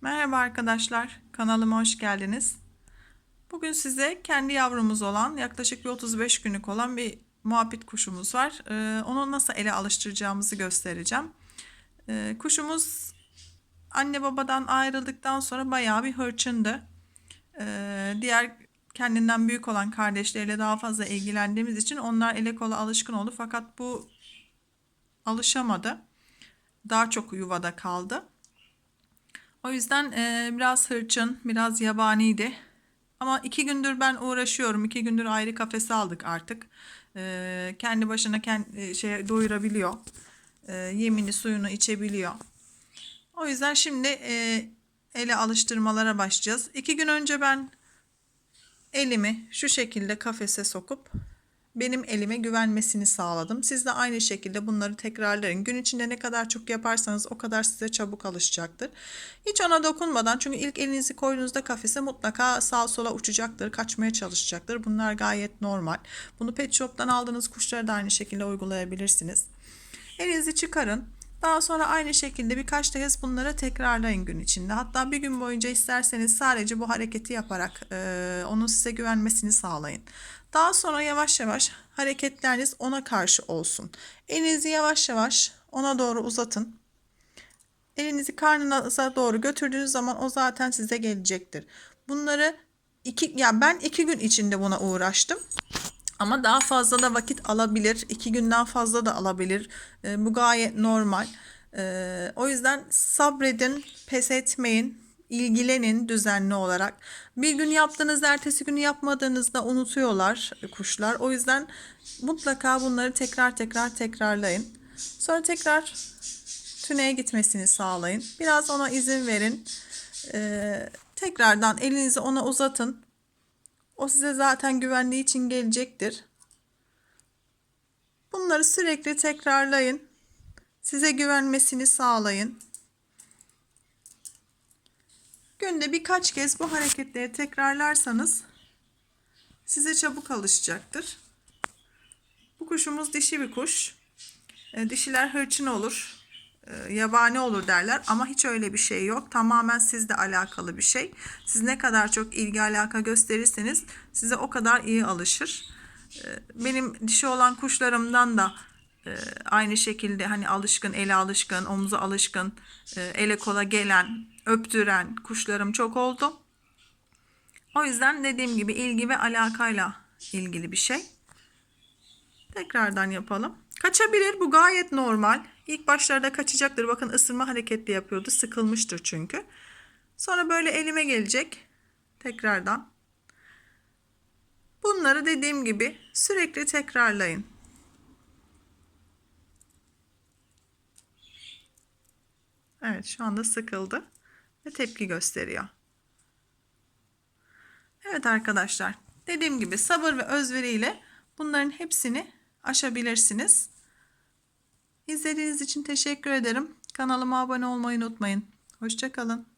Merhaba arkadaşlar, kanalıma hoş geldiniz. Bugün size kendi yavrumuz olan, yaklaşık bir 35 günlük olan bir muhabbet kuşumuz var. Ee, onu nasıl ele alıştıracağımızı göstereceğim. Ee, kuşumuz anne babadan ayrıldıktan sonra bayağı bir hırçındı. Ee, diğer kendinden büyük olan kardeşleriyle daha fazla ilgilendiğimiz için onlar ele kola alışkın oldu. Fakat bu alışamadı. Daha çok yuvada kaldı. O yüzden e, biraz hırçın, biraz yabaniydi. Ama iki gündür ben uğraşıyorum. İki gündür ayrı kafese aldık artık. E, kendi başına kendi, şey doyurabiliyor. E, yemini suyunu içebiliyor. O yüzden şimdi e, ele alıştırmalara başlayacağız. İki gün önce ben elimi şu şekilde kafese sokup benim elime güvenmesini sağladım. Siz de aynı şekilde bunları tekrarlayın. Gün içinde ne kadar çok yaparsanız o kadar size çabuk alışacaktır. Hiç ona dokunmadan çünkü ilk elinizi koyduğunuzda kafese mutlaka sağa sola uçacaktır, kaçmaya çalışacaktır. Bunlar gayet normal. Bunu pet shop'tan aldığınız kuşlara da aynı şekilde uygulayabilirsiniz. Elinizi çıkarın. Daha sonra aynı şekilde birkaç kez bunları tekrarlayın gün içinde. Hatta bir gün boyunca isterseniz sadece bu hareketi yaparak e, onun size güvenmesini sağlayın. Daha sonra yavaş yavaş hareketleriniz ona karşı olsun. Elinizi yavaş yavaş ona doğru uzatın. Elinizi karnınıza doğru götürdüğünüz zaman o zaten size gelecektir. Bunları iki, ya ben iki gün içinde buna uğraştım. Ama daha fazla da vakit alabilir. iki günden fazla da alabilir. E, bu gayet normal. E, o yüzden sabredin, pes etmeyin, ilgilenin düzenli olarak. Bir gün yaptığınızda ertesi günü yapmadığınızda unutuyorlar kuşlar. O yüzden mutlaka bunları tekrar tekrar tekrarlayın. Sonra tekrar tüneye gitmesini sağlayın. Biraz ona izin verin. E, tekrardan elinizi ona uzatın. O size zaten güvenliği için gelecektir. Bunları sürekli tekrarlayın. Size güvenmesini sağlayın. Günde birkaç kez bu hareketleri tekrarlarsanız size çabuk alışacaktır. Bu kuşumuz dişi bir kuş. E, dişiler hırçın olur, yabani olur derler ama hiç öyle bir şey yok. Tamamen sizle alakalı bir şey. Siz ne kadar çok ilgi alaka gösterirseniz size o kadar iyi alışır. E, benim dişi olan kuşlarımdan da e, aynı şekilde hani alışkın, ele alışkın, omuza alışkın, e, ele kola gelen, öptüren kuşlarım çok oldu. O yüzden dediğim gibi ilgi ve alakayla ilgili bir şey. Tekrardan yapalım. Kaçabilir. Bu gayet normal. İlk başlarda kaçacaktır. Bakın ısırma hareketli yapıyordu. Sıkılmıştır çünkü. Sonra böyle elime gelecek. Tekrardan. Bunları dediğim gibi sürekli tekrarlayın. Evet şu anda sıkıldı ve tepki gösteriyor. Evet arkadaşlar dediğim gibi sabır ve özveriyle bunların hepsini aşabilirsiniz. İzlediğiniz için teşekkür ederim. Kanalıma abone olmayı unutmayın. Hoşçakalın.